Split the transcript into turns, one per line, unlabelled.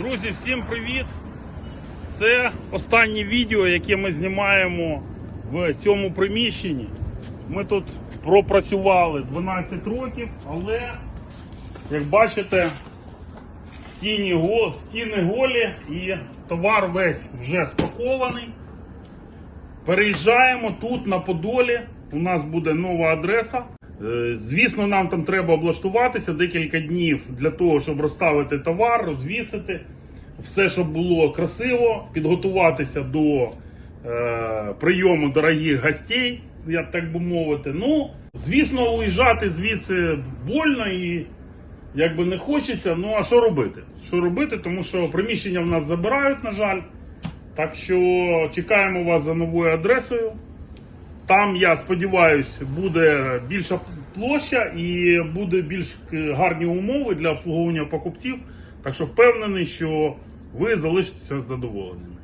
Друзі, всім привіт! Це останнє відео, яке ми знімаємо в цьому приміщенні. Ми тут пропрацювали 12 років, але, як бачите, стіни, го- стіни голі і товар весь вже спакований. Переїжджаємо тут на Подолі. У нас буде нова адреса. Е, Звісно, нам там треба облаштуватися декілька днів для того, щоб розставити товар, розвісити. Все, щоб було красиво, підготуватися до е, прийому дорогих гостей, як так би мовити. Ну, звісно, уїжджати звідси больно і якби не хочеться. Ну а що робити? Що робити? Тому що приміщення в нас забирають, на жаль. Так що чекаємо вас за новою адресою. Там, я сподіваюся, буде більша площа і буде більш гарні умови для обслуговування покупців. Так що впевнений, що ви залишитеся задоволеними.